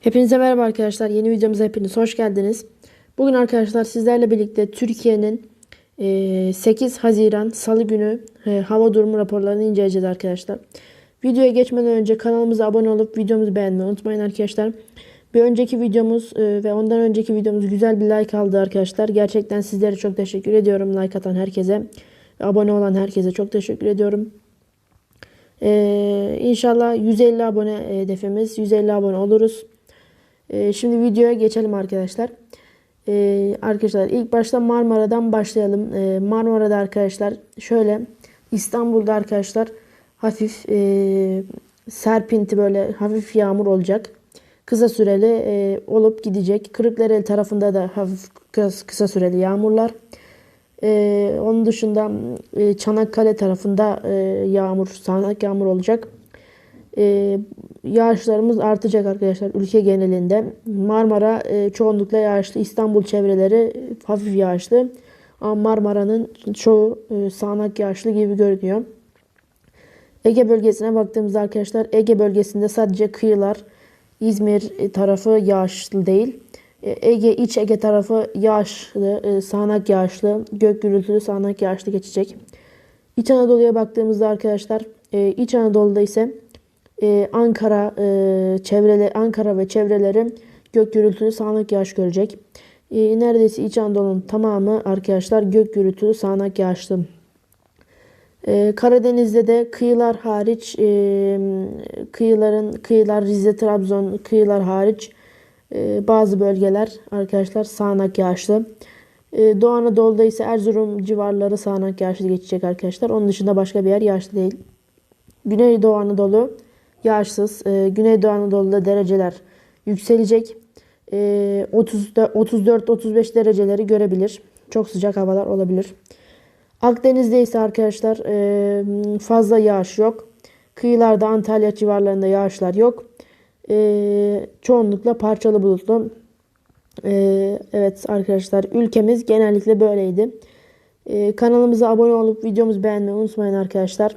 Hepinize merhaba arkadaşlar. Yeni videomuza hepiniz hoş geldiniz. Bugün arkadaşlar sizlerle birlikte Türkiye'nin e, 8 Haziran Salı günü e, hava durumu raporlarını inceleyeceğiz arkadaşlar. Videoya geçmeden önce kanalımıza abone olup videomuzu beğenmeyi unutmayın arkadaşlar. Bir önceki videomuz e, ve ondan önceki videomuz güzel bir like aldı arkadaşlar. Gerçekten sizlere çok teşekkür ediyorum like atan herkese. Abone olan herkese çok teşekkür ediyorum. Ee, inşallah 150 abone hedefimiz. 150 abone oluruz. Ee, şimdi videoya geçelim arkadaşlar. Ee, arkadaşlar ilk başta Marmara'dan başlayalım. Ee, Marmara'da arkadaşlar şöyle İstanbul'da arkadaşlar hafif e, serpinti böyle hafif yağmur olacak. Kısa süreli e, olup gidecek. Kırıklareli tarafında da hafif kısa, süreli yağmurlar. Onun dışında e, Çanakkale tarafında yağmur, sağanak yağmur olacak. Ee, yağışlarımız artacak arkadaşlar ülke genelinde. Marmara e, çoğunlukla yağışlı, İstanbul çevreleri hafif yağışlı. Ama Marmara'nın çoğu e, sağanak yağışlı gibi görünüyor. Ege bölgesine baktığımızda arkadaşlar Ege bölgesinde sadece kıyılar, İzmir tarafı yağışlı değil. E, Ege, iç Ege tarafı yağışlı, e, sağanak yağışlı, gök gürültülü sağanak yağışlı geçecek. İç Anadolu'ya baktığımızda arkadaşlar, e, İç Anadolu'da ise Ankara, çevreli Ankara ve çevreleri gök gürültülü sağanak yağış görecek. Neredeyse İç Anadolu'nun tamamı arkadaşlar gök gürültülü sağanak yağışlı. Karadeniz'de de kıyılar hariç, kıyıların kıyılar Rize, Trabzon kıyılar hariç ee, bazı bölgeler arkadaşlar sağanak yağışlı. Ee, Doğu Anadolu'da ise Erzurum civarları sağanak yağışlı geçecek arkadaşlar. Onun dışında başka bir yer yağışlı değil. Güneydoğu Anadolu yağışsız. Ee, Güneydoğu Anadolu'da dereceler yükselecek. 34-35 dereceleri görebilir. Çok sıcak havalar olabilir. Akdeniz'de ise arkadaşlar fazla yağış yok. Kıyılarda Antalya civarlarında yağışlar yok e, çoğunlukla parçalı bulutlu. E, evet arkadaşlar ülkemiz genellikle böyleydi. E, kanalımıza abone olup videomuzu beğenmeyi unutmayın arkadaşlar.